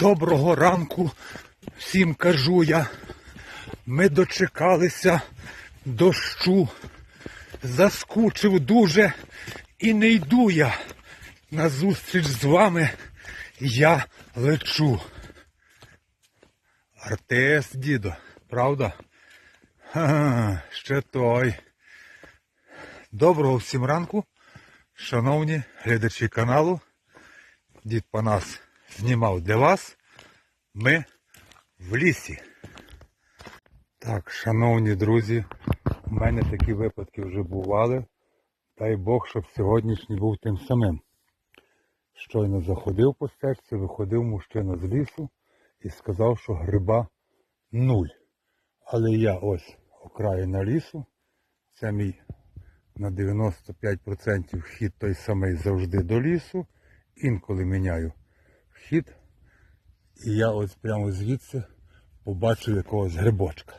Доброго ранку всім кажу я. Ми дочекалися дощу. Заскучив дуже і не йду я. На зустріч з вами я лечу. Артист, дідо, правда? Ха, ще той. Доброго всім ранку, шановні глядачі каналу. Дід Панас знімав для вас. Ми в лісі. Так, шановні друзі, у мене такі випадки вже бували. Дай Бог, щоб сьогоднішній був тим самим. Щойно заходив по стежці, виходив мужчина з лісу і сказав, що гриба нуль. Але я ось окраїна лісу. Це мій на 95% вхід той самий завжди до лісу. Інколи міняю вхід. І я ось прямо звідси побачив якогось грибочка.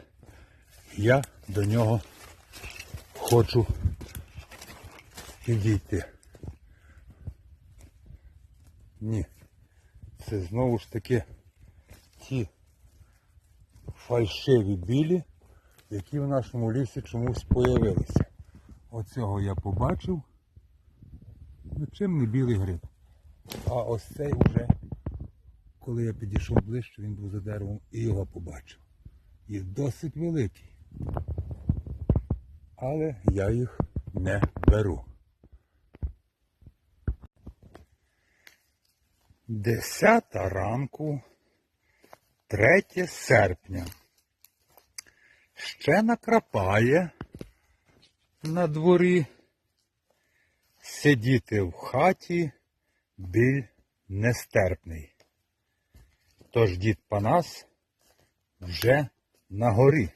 Я до нього хочу підійти. Ні. Це знову ж таки ті фальшиві білі, які в нашому лісі чомусь появилися. Оцього я побачив. Ну чим не білий гриб. А ось цей уже, коли я підійшов ближче, він був за деревом і його побачив. І досить великий. Але я їх не беру. Десята ранку, 3 серпня. Ще накрапає на дворі. Сидіти в хаті біль нестерпний. Тож дід Панас вже на горі.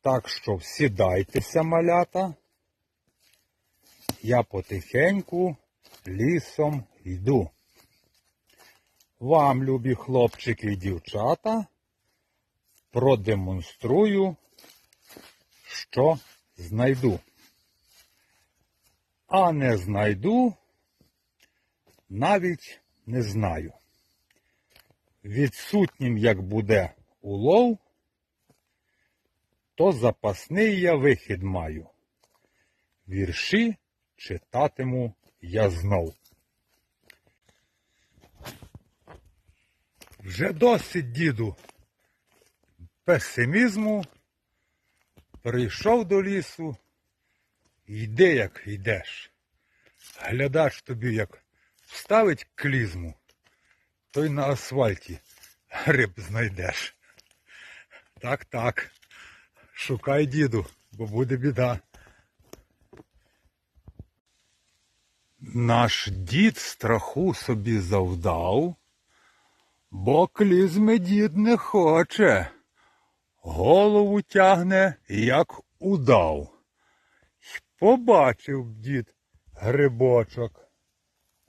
Так що сідайтеся, малята. Я потихеньку лісом йду. Вам, любі хлопчики і дівчата, продемонструю, що знайду. А не знайду, навіть не знаю. Відсутнім, як буде улов, то запасний я вихід маю. Вірші читатиму я знов. Вже досить, діду, песимізму. Прийшов до лісу, йди, як йдеш. Глядач тобі як вставить клізму, то й на асфальті гриб знайдеш. Так, так. Шукай діду, бо буде біда. Наш дід страху собі завдав, бо клізми дід не хоче. Голову тягне, як удав. Побачив дід грибочок.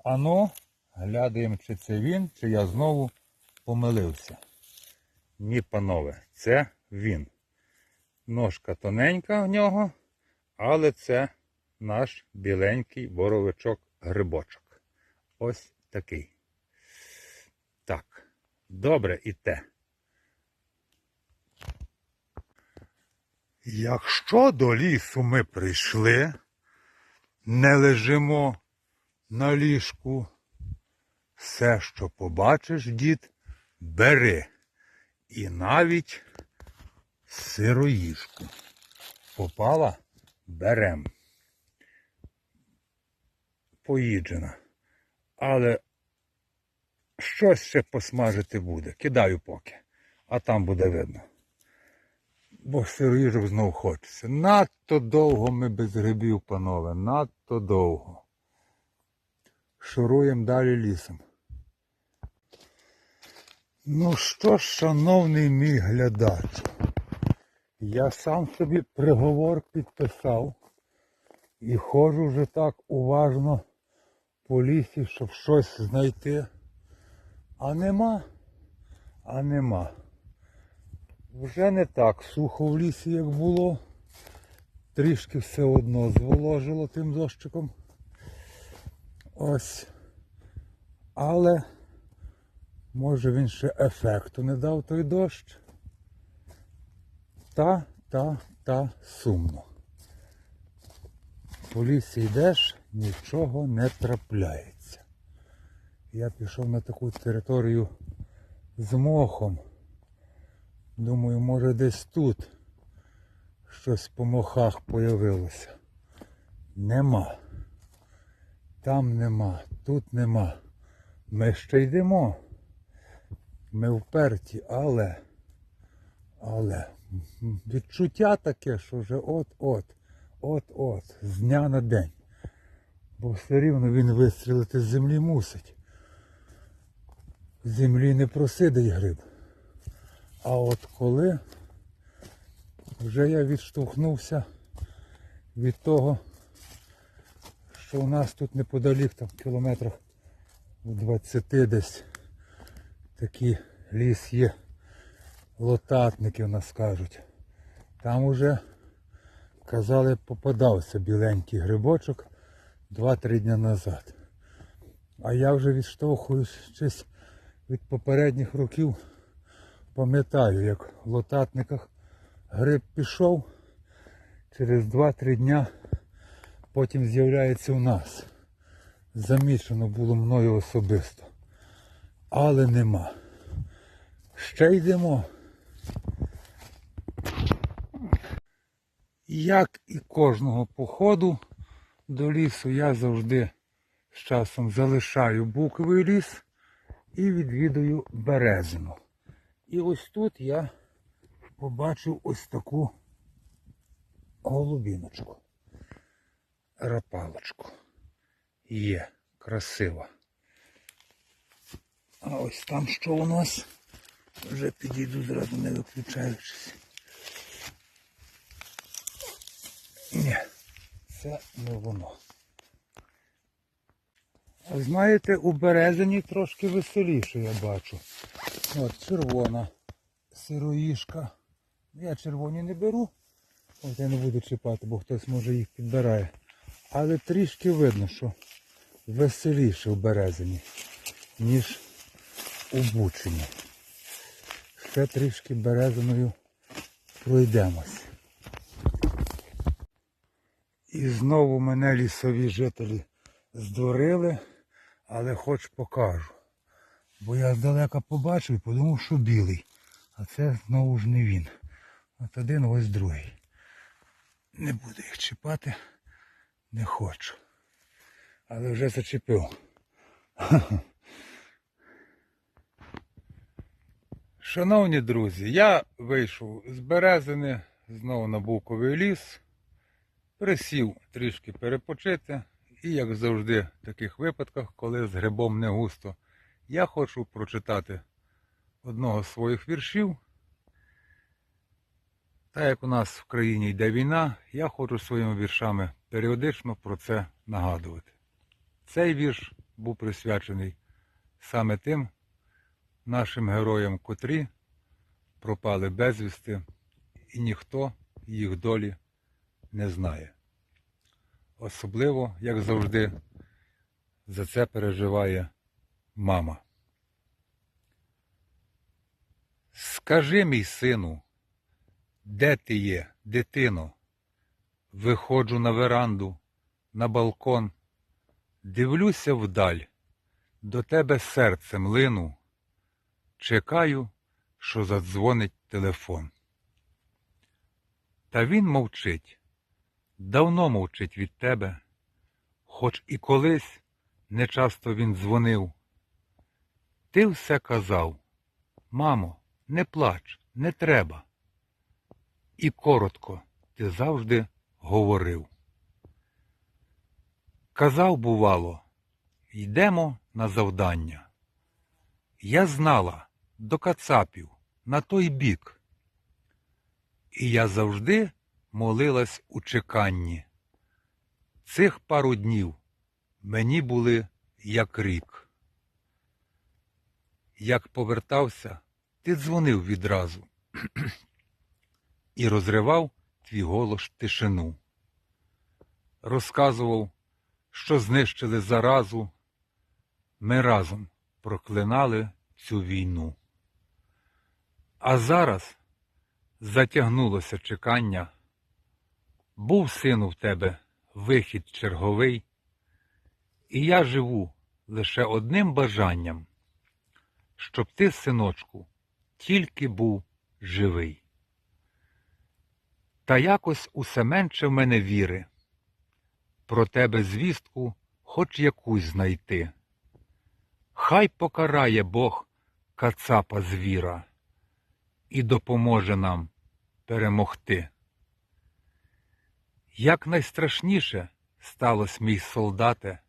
Ану, глядаємо, чи це він, чи я знову помилився. Ні, панове, це він. Ножка тоненька в нього, але це наш біленький боровичок грибочок. Ось такий. Так, добре і те. Якщо до лісу ми прийшли, не лежимо на ліжку, все, що побачиш, дід, бери. І навіть сироїжку. Попала, берем. Поїджена. Але щось ще посмажити буде. Кидаю поки, а там буде видно. Бо сироїжок знов хочеться. Надто довго ми без грибів, панове, надто довго. Шуруємо далі лісом. Ну що ж, шановний мій глядач, я сам собі приговор підписав і ходжу вже так уважно по лісі, щоб щось знайти. А нема, а нема. Вже не так сухо в лісі, як було. Трішки все одно зволожило тим дощиком. Ось. Але Може він ще ефекту не дав той дощ. Та, та, та сумно. По лісі йдеш, нічого не трапляється. Я пішов на таку територію з мохом. Думаю, може десь тут щось по мохах появилося. Нема. Там нема, тут нема. Ми ще йдемо. Ми вперті, але, але відчуття таке, що вже от-от, от-от, з дня на день. Бо все рівно він вистрілити з землі мусить. Землі не просидить гриб. А от коли вже я відштовхнувся від того, що у нас тут неподалік, там в кілометрах у 20 десь такий ліс є. Лотатники в нас кажуть. Там уже казали, попадався біленький грибочок 2-3 дні назад. А я вже відштовхуючись від попередніх років, пам'ятаю, як в лотатниках гриб пішов, через 2-3 дня потім з'являється у нас. Замічено було мною особисто. Але нема. Ще йдемо. Як і кожного походу до лісу, я завжди з часом залишаю буковий ліс і відвідую березину. І ось тут я побачив ось таку голубіночку. Рапалочку. Є, красива. А ось там що у нас? Вже підійду зразу не виключаючись. Ні, це не воно. А знаєте, у березині трошки веселіше я бачу. От червона сироїшка. Я червоні не беру. От я не буду чіпати, бо хтось може їх підбирає. Але трішки видно, що веселіше у березині, ніж у бучині. Ще трішки березиною пройдемось. І знову мене лісові жителі здурили, але хоч покажу. Бо я здалека побачив і подумав, що білий. А це знову ж не він. От один, ось другий. Не буду їх чіпати, не хочу. Але вже зачепив. Шановні друзі, я вийшов з Березини, знову на Буковий ліс, присів трішки перепочити. І як завжди в таких випадках, коли з грибом не густо, я хочу прочитати одного з своїх віршів. Та як у нас в країні йде війна, я хочу своїми віршами періодично про це нагадувати. Цей вірш був присвячений саме тим нашим героям, котрі пропали безвісти, і ніхто їх долі не знає. Особливо, як завжди, за це переживає мама. Скажи, мій сину, де ти є, дитино? Виходжу на веранду, на балкон, дивлюся вдаль, до тебе серцем лину, чекаю, що задзвонить телефон. Та він мовчить, давно мовчить від тебе, хоч і колись нечасто він дзвонив. Ти все казав, мамо, не плач, не треба. І коротко ти завжди говорив. Казав, бувало, йдемо на завдання. Я знала до кацапів на той бік. І я завжди молилась у чеканні. Цих пару днів мені були як рік. Як повертався, ти дзвонив відразу і розривав твій голос тишину. Розказував, що знищили заразу, ми разом проклинали цю війну. А зараз затягнулося чекання. Був сину в тебе вихід черговий, і я живу лише одним бажанням, щоб ти, синочку, тільки був живий. Та якось усе менше в мене віри, про тебе звістку хоч якусь знайти. Хай покарає Бог кацапа звіра і допоможе нам перемогти. Як найстрашніше сталося мій солдате,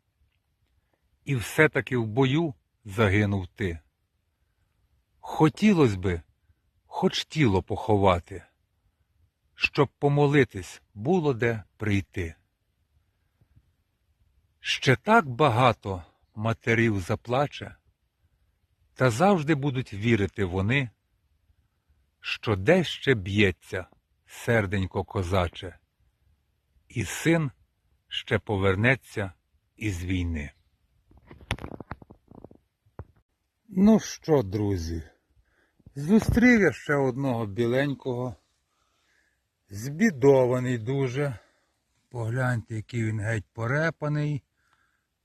і все-таки в бою загинув ти. Хотілось би, хоч тіло поховати, щоб помолитись було де прийти. Ще так багато матерів заплаче, та завжди будуть вірити вони, що десь ще б'ється серденько козаче, і син ще повернеться із війни. Ну що, друзі, зустрів я ще одного біленького, збідований дуже. Погляньте, який він геть порепаний.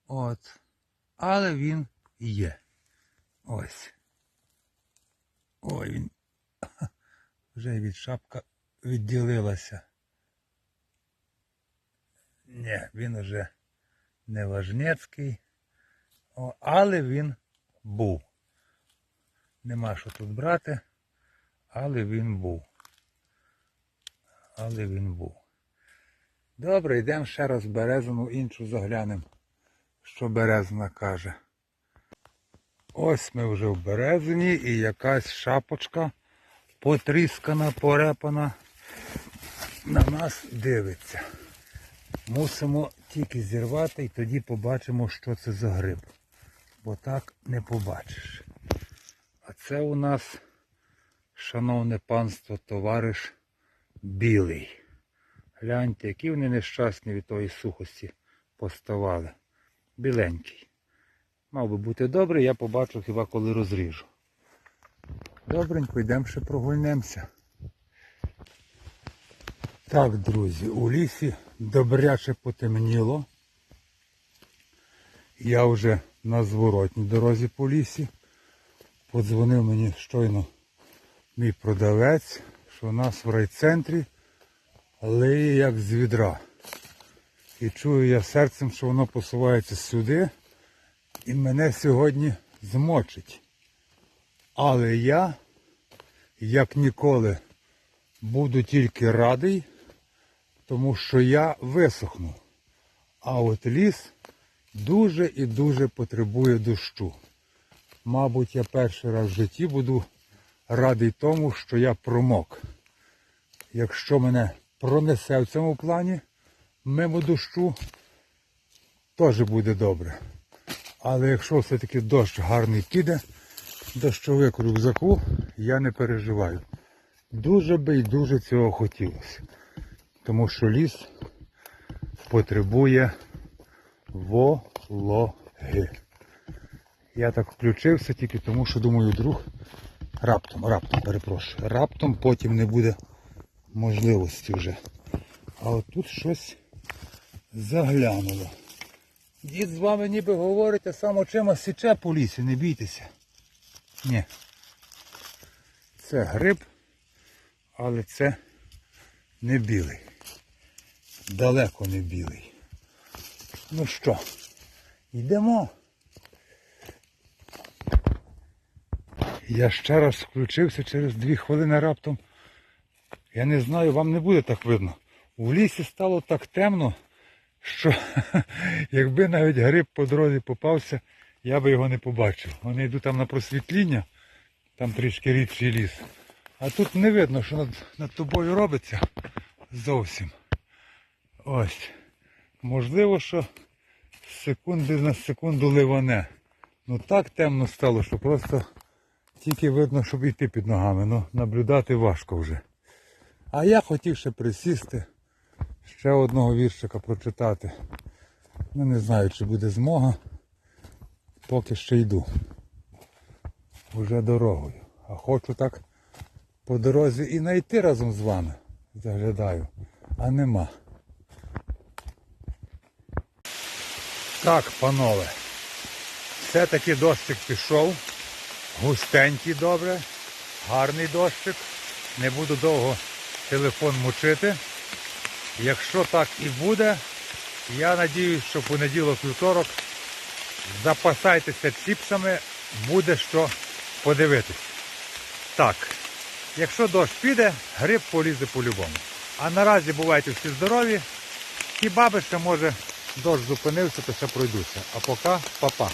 От. Але він є. Ось. Ой, він вже від шапка відділилася. Ні, він уже не важнецький. Але він був. Нема що тут брати, але він був. Але він був. Добре, йдемо ще раз березину іншу заглянемо, що березина каже. Ось ми вже в березині і якась шапочка потріскана, порепана на нас дивиться. Мусимо тільки зірвати і тоді побачимо, що це за гриб. Бо так не побачиш. А це у нас, шановне панство, товариш білий. Гляньте, які вони нещасні від тої сухості поставали. Біленький. Мав би бути добрий, я побачу хіба коли розріжу. Добренько, йдемо ще прогульнемося. Так, друзі, у лісі добряче потемніло. Я вже на зворотній дорозі по лісі. Подзвонив мені щойно мій продавець, що у нас в райцентрі лиє як з відра. І чую я серцем, що воно посувається сюди і мене сьогодні змочить. Але я, як ніколи, буду тільки радий, тому що я висохну. А от ліс дуже і дуже потребує дощу. Мабуть, я перший раз в житті буду радий тому, що я промок. Якщо мене пронесе в цьому плані мимо дощу, теж буде добре. Але якщо все-таки дощ гарний піде, дощовик рюкзаку, я не переживаю. Дуже би і дуже цього хотілося. Тому що ліс потребує вологи. Я так включився тільки тому, що думаю, друг раптом, раптом, перепрошую, раптом потім не буде можливості вже. А от тут щось заглянуло. Дід з вами ніби говорить, а сам очима січе по лісі, не бійтеся. Ні. Це гриб, але це не білий. Далеко не білий. Ну що, йдемо. Я ще раз включився через дві хвилини раптом. Я не знаю, вам не буде так видно. У лісі стало так темно, що якби навіть гриб по дорозі попався, я би його не побачив. Вони йдуть там на просвітління, там трішки рідший ліс. А тут не видно, що над, над тобою робиться зовсім. Ось. Можливо, що секунди на секунду ливане. Ну так темно стало, що просто тільки видно, щоб йти під ногами. Ну, наблюдати важко вже. А я хотів ще присісти, ще одного віршика прочитати. Ну не знаю, чи буде змога. Поки ще йду. вже дорогою. А хочу так по дорозі і знайти разом з вами. Заглядаю. А нема. Так, панове. Все-таки дощик пішов. Густенький добре. Гарний дощик. Не буду довго телефон мучити. Якщо так і буде, я надіюсь, що понеділок-вівторок запасайтеся чіпсами, буде що подивитись. Так, якщо дощ піде, гриб полізе по-любому. А наразі бувайте всі здорові. Хіба би ще може дощ зупинився, то ще пройдуся. А поки па-па.